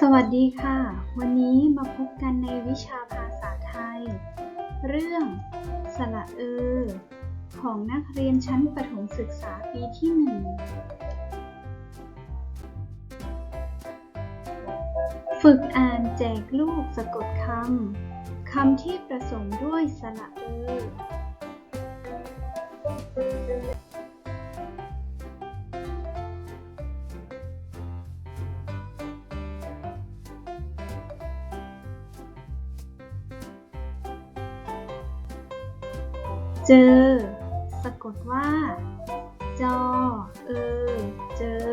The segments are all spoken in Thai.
สวัสดีค่ะ วันนี้มาพบกันในวิชาภาษาไทย เรื่อง สระเออ ของนักเรียนชั้นประถมศึกษาปีที่หนึ่งฝึกอ่านแจกลูกสะกดคำ คำที่ประสมด้วยสระเออ เจอ สะกดว่า จอ เออ เจอ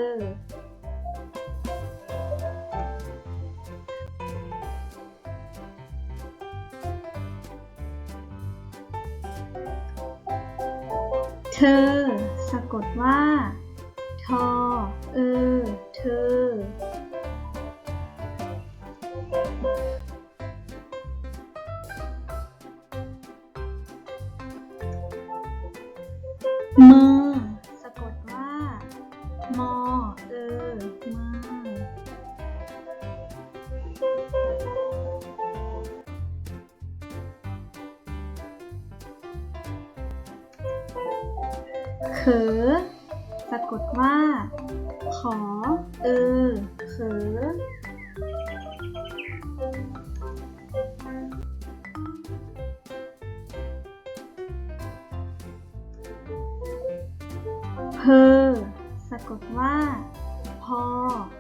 เธอ สะกดว่า ทอ เออ เธอ มือสะกดว่า มอ เออมือเขอสะกดว่า ขอ เออ เขอ เพอสะกดว่า พอ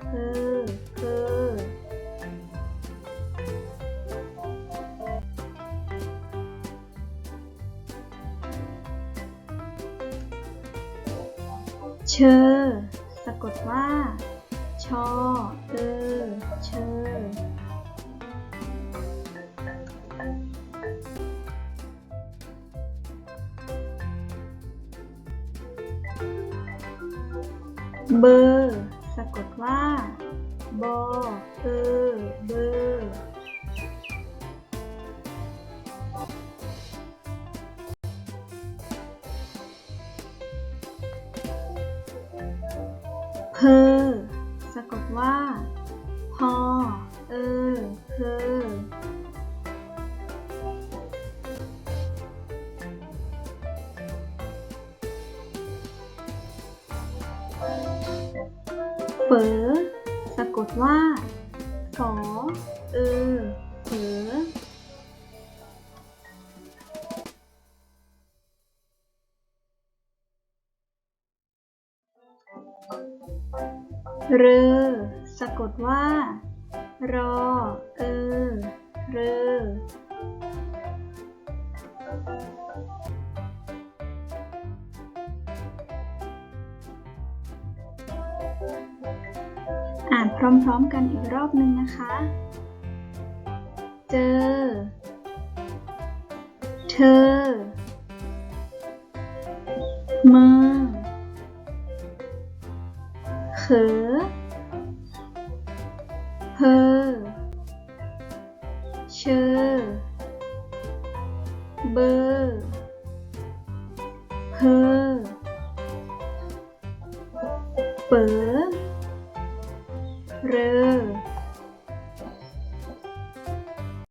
เพอเพอเชอ สะกดว่า ชอ เออเชอ เบอร์สะกดว่า บอเออเบอร์เพอสะกดว่า พอ เออเพอ เฝอสะกดว่าฝอเออเฝอเรอสะกดว่า รอ เออ เรออ่าน พร้อมๆกันอีกรอบหนึ่งนะคะ เจอ เธอ มือ เขอเพอ เชอ เบอร์เพอเป๋อ เรอ